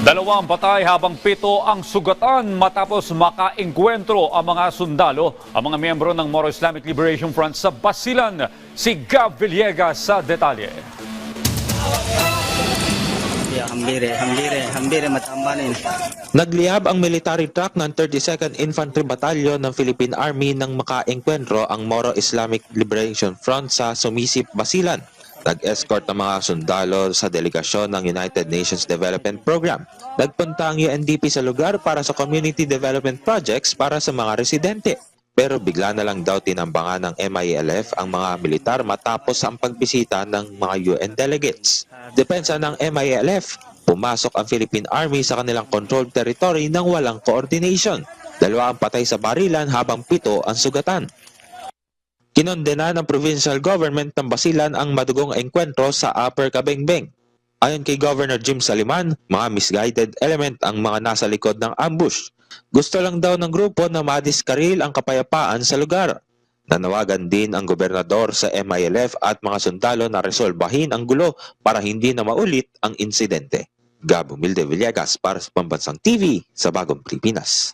Dalawang patay habang pito ang sugatan matapos makaengkwentro ang mga sundalo, ang mga miyembro ng Moro Islamic Liberation Front sa Basilan. Si Gab Villegas sa detalye. Hambire, hambire, hambire matambanin. Nagliyab ang military truck ng 32nd Infantry Battalion ng Philippine Army nang makaengkwentro ang Moro Islamic Liberation Front sa Sumisip, Basilan. Nag-escort ng mga sundalo sa delegasyon ng United Nations Development Program. Nagpunta ang UNDP sa lugar para sa community development projects para sa mga residente. Pero bigla na lang daw tinambangan ng MILF ang mga militar matapos ang pagbisita ng mga UN delegates. Depensa ng MILF, pumasok ang Philippine Army sa kanilang controlled territory nang walang coordination. Dalawa ang patay sa barilan habang pito ang sugatan. Kinondena ng provincial government ng Basilan ang madugong engkwentro sa Upper Kabengbeng. Ayon kay Governor Jim Saliman, mga misguided element ang mga nasa likod ng ambush. Gusto lang daw ng grupo na madiskaril ang kapayapaan sa lugar. Nanawagan din ang gobernador sa MILF at mga sundalo na resolbahin ang gulo para hindi na maulit ang insidente. Gabo Milde Villegas para sa Pambansang TV sa Bagong Pilipinas.